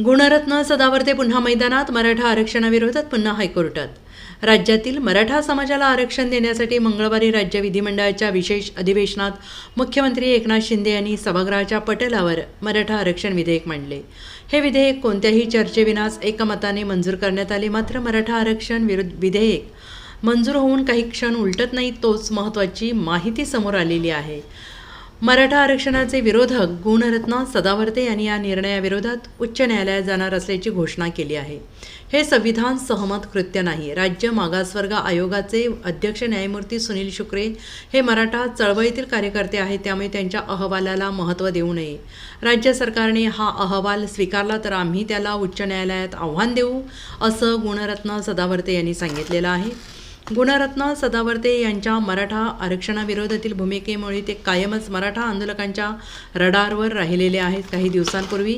गुणरत्न सदावर्ते पुन्हा मैदानात मराठा आरक्षणाविरोधात पुन्हा हायकोर्टात. राज्यातील मराठा समाजाला आरक्षण देण्यासाठी मंगळवारी राज्य विधिमंडळाच्या विशेष अधिवेशनात मुख्यमंत्री एकनाथ शिंदे यांनी सभागृहाच्या पटलावर मराठा आरक्षण विधेयक मांडले. हे विधेयक कोणत्याही चर्चेविनाच एकमताने मंजूर करण्यात आले मात्र मराठा आरक्षण विरुद्ध विधेयक मंजूर होऊन काही क्षण उलटत नाही तोच महत्त्वाची माहिती समोर आलेली आहे. मराठा आरक्षणाचे विरोधक गुणरत्न सदावर्ते यांनी या निर्णयाविरोधात उच्च न्यायालयात जाणार असल्याची घोषणा केली आहे. हे संविधान सहमत कृत्य नाही. राज्य मागासवर्ग आयोगाचे अध्यक्ष न्यायमूर्ती सुनील शुक्रे हे मराठा चळवळीतील कार्यकर्ते आहेत त्यामुळे त्यांच्या अहवालाला महत्त्व देऊ नये. राज्य सरकारने हा अहवाल स्वीकारला तर आम्ही त्याला उच्च न्यायालयात आव्हान देऊ असं गुणरत्न सदावर्ते यांनी सांगितलेलं आहे. गुणरत्न सदावर्ते यांच्या मराठा आरक्षणाविरोधातील भूमिकेमुळे ते कायमच मराठा आंदोलकांच्या रडारवर राहिलेले आहेत. काही दिवसांपूर्वी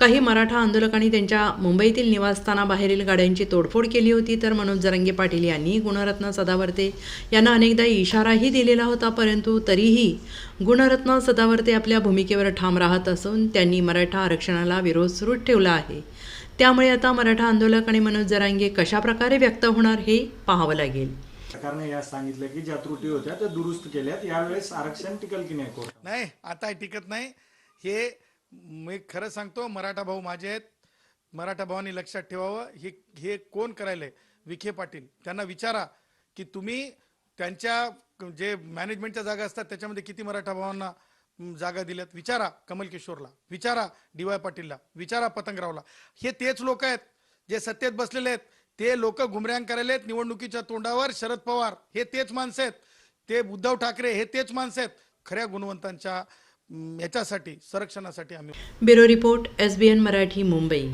काही मराठा आंदोलकांनी त्यांच्या मुंबईतील निवासस्थानाबाहेरील गाड्यांची तोडफोड केली होती तर मनोज जरंगे पाटील यांनी गुणरत्न सदावर्ते यांना अनेकदा इशाराही दिलेला होता परंतु तरीही गुणरत्न सदावर्ते आपल्या भूमिकेवर ठाम राहत असून त्यांनी मराठा आरक्षणाला विरोध सुरूच ठेवला आहे. त्यामुळे आता मराठा आंदोलक आणि मनोज जरांगे कशा प्रकारे व्यक्त होणार हे पाहावं लागेल. सरकारने या सांगितलं की ज्या त्रुटी होत्या त्या दुरुस्त केल्यात. यावेळेस आरक्षण टिकल की नाही आता टिकत नाही. हे मी खरं सांगतो मराठा भाऊ माझे आहेत. मराठा भावांनी लक्षात ठेवावं. हे हे कोण करायलंय? विखे पाटील. त्यांना विचारा की तुम्ही त्यांच्या जे मॅनेजमेंटच्या जागा असतात त्याच्यामध्ये किती मराठा भावांना जागा दिल्यात. विचारा कमल किशोरला विचारा डी वाय पाटीलला. विचारा पतंगरावला. हे तेच लोक आहेत जे सत्तेत बसलेले आहेत. ते लोक गुमऱ्यांग करायले आहेत निवडणुकीच्या तोंडावर शरद पवार. हे तेच माणसं आहेत. ते उद्धव ठाकरे हे तेच माणसं आहेत. खऱ्या गुणवंतांच्या याच्यासाठी संरक्षणासाठी आम्ही bureau report S B N Marathi Mumbai.